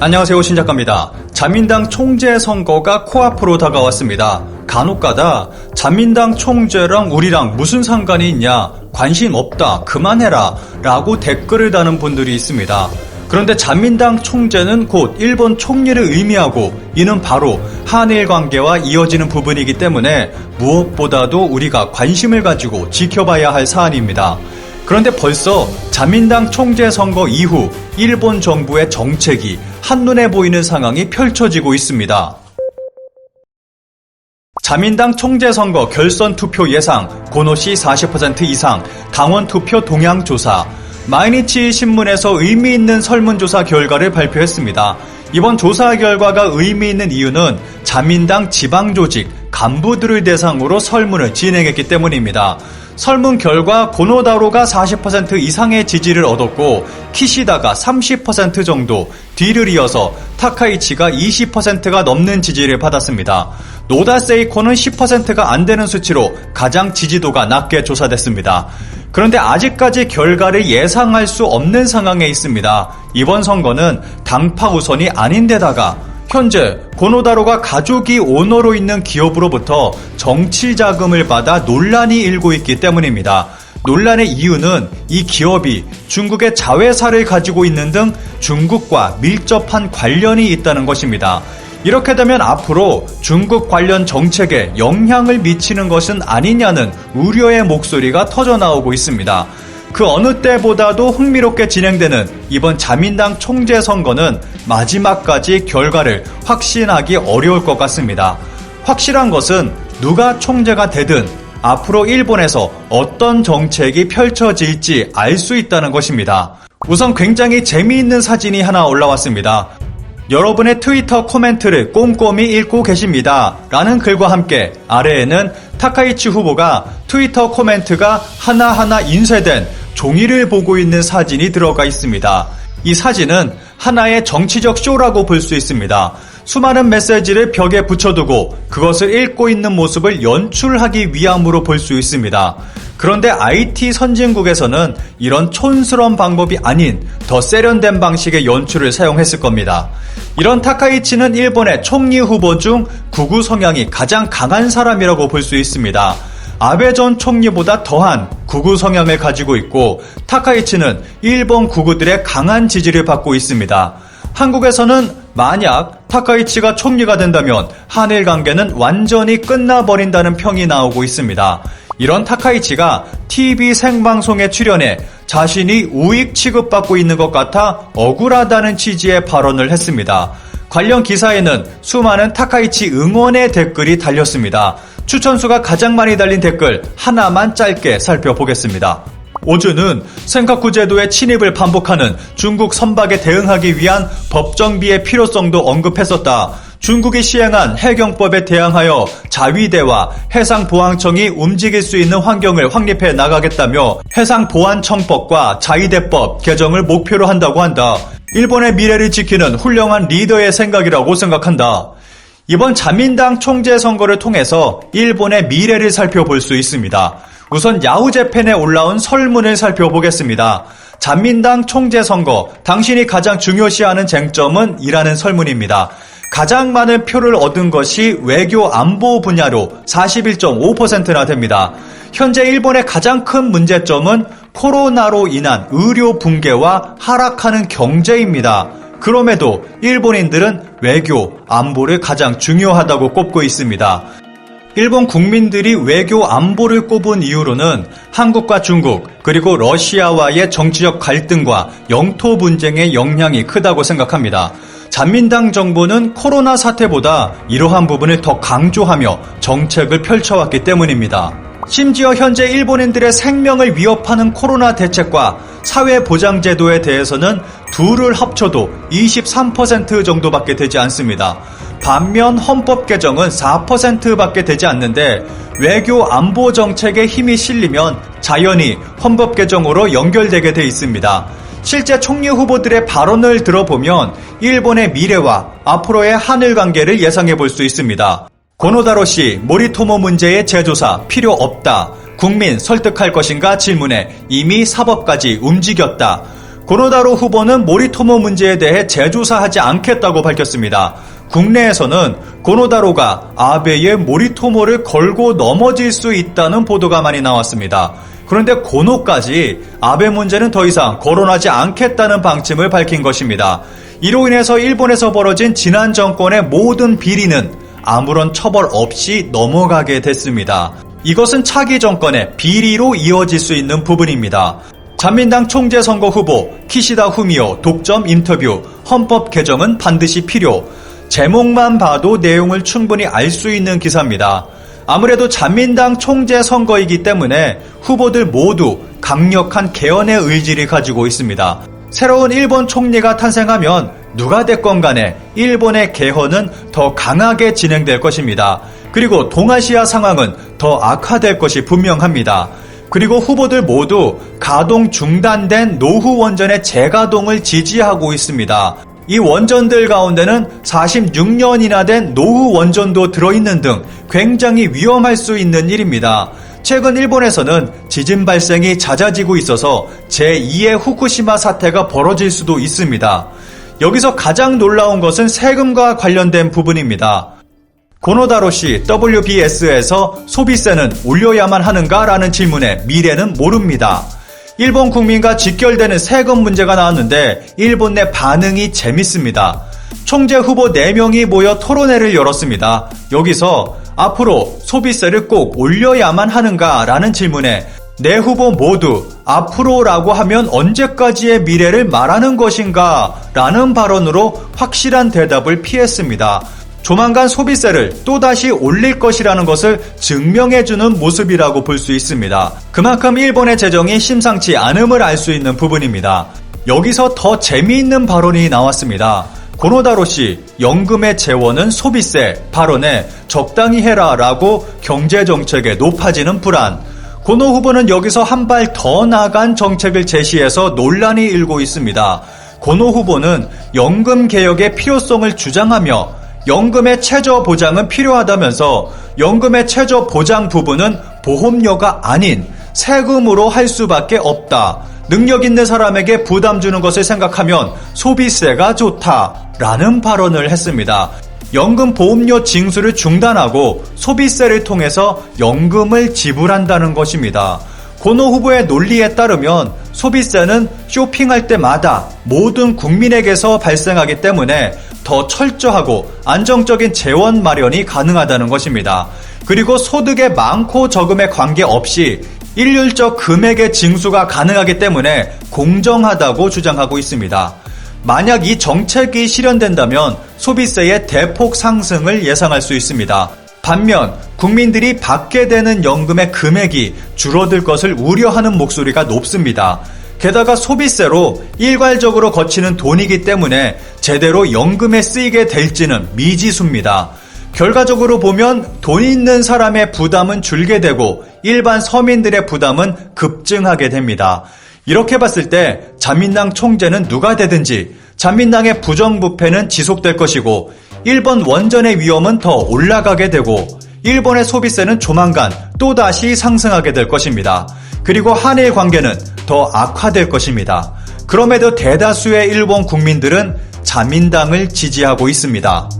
안녕하세요 신작가입니다. 자민당 총재 선거가 코앞으로 다가왔습니다. 간혹가다 자민당 총재랑 우리랑 무슨 상관이 있냐 관심 없다 그만해라 라고 댓글을 다는 분들이 있습니다. 그런데 자민당 총재는 곧 일본 총리를 의미하고 이는 바로 한일 관계와 이어지는 부분이기 때문에 무엇보다도 우리가 관심을 가지고 지켜봐야 할 사안입니다. 그런데 벌써 자민당 총재 선거 이후 일본 정부의 정책이 한눈에 보이는 상황이 펼쳐지고 있습니다. 자민당 총재 선거 결선 투표 예상, 고노시 40% 이상, 당원 투표 동향 조사, 마이니치 신문에서 의미 있는 설문조사 결과를 발표했습니다. 이번 조사 결과가 의미 있는 이유는 자민당 지방조직 간부들을 대상으로 설문을 진행했기 때문입니다. 설문 결과 고노다로가 40% 이상의 지지를 얻었고 키시다가 30% 정도, 뒤를 이어서 타카이치가 20%가 넘는 지지를 받았습니다. 노다 세이코는 10%가 안 되는 수치로 가장 지지도가 낮게 조사됐습니다. 그런데 아직까지 결과를 예상할 수 없는 상황에 있습니다. 이번 선거는 당파 우선이 아닌데다가 현재 고노다로가 가족이 오너로 있는 기업으로부터 정치 자금을 받아 논란이 일고 있기 때문입니다. 논란의 이유는 이 기업이 중국의 자회사를 가지고 있는 등 중국과 밀접한 관련이 있다는 것입니다. 이렇게 되면 앞으로 중국 관련 정책에 영향을 미치는 것은 아니냐는 우려의 목소리가 터져 나오고 있습니다. 그 어느 때보다도 흥미롭게 진행되는 이번 자민당 총재 선거는 마지막까지 결과를 확신하기 어려울 것 같습니다. 확실한 것은 누가 총재가 되든 앞으로 일본에서 어떤 정책이 펼쳐질지 알 수 있다는 것입니다. 우선 굉장히 재미있는 사진이 하나 올라왔습니다. 여러분의 트위터 코멘트를 꼼꼼히 읽고 계십니다. 라는 글과 함께 아래에는 타카이치 후보가 트위터 코멘트가 하나하나 인쇄된 종이를 보고 있는 사진이 들어가 있습니다. 이 사진은 하나의 정치적 쇼라고 볼 수 있습니다. 수많은 메시지를 벽에 붙여두고 그것을 읽고 있는 모습을 연출하기 위함으로 볼 수 있습니다. 그런데 IT 선진국에서는 이런 촌스러운 방법이 아닌 더 세련된 방식의 연출을 사용했을 겁니다. 이런 타카이치는 일본의 총리 후보 중 구구 성향이 가장 강한 사람이라고 볼 수 있습니다. 아베 전 총리보다 더한 구구 성향을 가지고 있고 타카이치는 일본 구구들의 강한 지지를 받고 있습니다. 한국에서는 만약 타카이치가 총리가 된다면 한일 관계는 완전히 끝나버린다는 평이 나오고 있습니다. 이런 타카이치가 TV 생방송에 출연해 자신이 우익 취급받고 있는 것 같아 억울하다는 취지의 발언을 했습니다. 관련 기사에는 수많은 타카이치 응원의 댓글이 달렸습니다. 추천수가 가장 많이 달린 댓글 하나만 짧게 살펴보겠습니다. 오즈는 생카쿠 제도의 침입을 반복하는 중국 선박에 대응하기 위한 법정비의 필요성도 언급했었다. 중국이 시행한 해경법에 대항하여 자위대와 해상보안청이 움직일 수 있는 환경을 확립해 나가겠다며 해상보안청법과 자위대법 개정을 목표로 한다고 한다. 일본의 미래를 지키는 훌륭한 리더의 생각이라고 생각한다. 이번 자민당 총재 선거를 통해서 일본의 미래를 살펴볼 수 있습니다. 우선 야후재팬에 올라온 설문을 살펴보겠습니다. 자민당 총재 선거, 당신이 가장 중요시하는 쟁점은 이라는 설문입니다. 가장 많은 표를 얻은 것이 외교 안보 분야로 41.5%나 됩니다. 현재 일본의 가장 큰 문제점은 코로나로 인한 의료 붕괴와 하락하는 경제입니다. 그럼에도 일본인들은 외교, 안보를 가장 중요하다고 꼽고 있습니다. 일본 국민들이 외교 안보를 꼽은 이유로는 한국과 중국, 그리고 러시아와의 정치적 갈등과 영토 분쟁의 영향이 크다고 생각합니다. 잔민당 정부는 코로나 사태보다 이러한 부분을 더 강조하며 정책을 펼쳐왔기 때문입니다. 심지어 현재 일본인들의 생명을 위협하는 코로나 대책과 사회보장제도에 대해서는 둘을 합쳐도 23% 정도밖에 되지 않습니다. 반면 헌법 개정은 4%밖에 되지 않는데 외교 안보 정책에 힘이 실리면 자연히 헌법 개정으로 연결되게 돼 있습니다. 실제 총리 후보들의 발언을 들어보면 일본의 미래와 앞으로의 한일 관계를 예상해 볼 수 있습니다. 고노다로 씨, 모리토모 문제의 재조사 필요 없다. 국민 설득할 것인가 질문에 이미 사법까지 움직였다. 고노다로 후보는 모리토모 문제에 대해 재조사하지 않겠다고 밝혔습니다. 국내에서는 고노다로가 아베의 모리토모를 걸고 넘어질 수 있다는 보도가 많이 나왔습니다. 그런데 고노까지 아베 문제는 더 이상 거론하지 않겠다는 방침을 밝힌 것입니다. 이로 인해서 일본에서 벌어진 지난 정권의 모든 비리는 아무런 처벌 없이 넘어가게 됐습니다. 이것은 차기 정권의 비리로 이어질 수 있는 부분입니다. 자민당 총재 선거 후보 키시다 후미오 독점 인터뷰 헌법 개정은 반드시 필요 제목만 봐도 내용을 충분히 알 수 있는 기사입니다. 아무래도 자민당 총재 선거이기 때문에 후보들 모두 강력한 개헌의 의지를 가지고 있습니다. 새로운 일본 총리가 탄생하면 누가 됐건 간에 일본의 개헌은 더 강하게 진행될 것입니다. 그리고 동아시아 상황은 더 악화될 것이 분명합니다. 그리고 후보들 모두 가동 중단된 노후 원전의 재가동을 지지하고 있습니다. 이 원전들 가운데는 46년이나 된 노후 원전도 들어있는 등 굉장히 위험할 수 있는 일입니다. 최근 일본에서는 지진 발생이 잦아지고 있어서 제2의 후쿠시마 사태가 벌어질 수도 있습니다. 여기서 가장 놀라운 것은 세금과 관련된 부분입니다. 고노다로 씨 WBS에서 소비세는 올려야만 하는가 라는 질문에 미래는 모릅니다. 일본 국민과 직결되는 세금 문제가 나왔는데 일본 내 반응이 재밌습니다. 총재 후보 4명이 모여 토론회를 열었습니다. 여기서 앞으로 소비세를 꼭 올려야만 하는가 라는 질문에 네 후보 모두 앞으로라고 하면 언제까지의 미래를 말하는 것인가 라는 발언으로 확실한 대답을 피했습니다. 조만간 소비세를 또다시 올릴 것이라는 것을 증명해주는 모습이라고 볼 수 있습니다. 그만큼 일본의 재정이 심상치 않음을 알 수 있는 부분입니다. 여기서 더 재미있는 발언이 나왔습니다. 고노다로 씨, 연금의 재원은 소비세 발언에 적당히 해라 라고 경제정책에 높아지는 불안. 고노 후보는 여기서 한 발 더 나간 정책을 제시해서 논란이 일고 있습니다. 고노 후보는 연금 개혁의 필요성을 주장하며 연금의 최저 보장은 필요하다면서 연금의 최저 보장 부분은 보험료가 아닌 세금으로 할 수밖에 없다. 능력 있는 사람에게 부담 주는 것을 생각하면 소비세가 좋다 라는 발언을 했습니다. 연금 보험료 징수를 중단하고 소비세를 통해서 연금을 지불한다는 것입니다. 고노 후보의 논리에 따르면 소비세는 쇼핑할 때마다 모든 국민에게서 발생하기 때문에 더 철저하고 안정적인 재원 마련이 가능하다는 것입니다. 그리고 소득의 많고 적음에 관계없이 일률적 금액의 징수가 가능하기 때문에 공정하다고 주장하고 있습니다. 만약 이 정책이 실현된다면 소비세의 대폭 상승을 예상할 수 있습니다. 반면 국민들이 받게 되는 연금의 금액이 줄어들 것을 우려하는 목소리가 높습니다. 게다가 소비세로 일괄적으로 거치는 돈이기 때문에 제대로 연금에 쓰이게 될지는 미지수입니다. 결과적으로 보면 돈 있는 사람의 부담은 줄게 되고 일반 서민들의 부담은 급증하게 됩니다. 이렇게 봤을 때 자민당 총재는 누가 되든지 자민당의 부정부패는 지속될 것이고 일본 원전의 위험은 더 올라가게 되고 일본의 소비세는 조만간 또다시 상승하게 될 것입니다. 그리고 한일 관계는 더 악화될 것입니다. 그럼에도 대다수의 일본 국민들은 자민당을 지지하고 있습니다.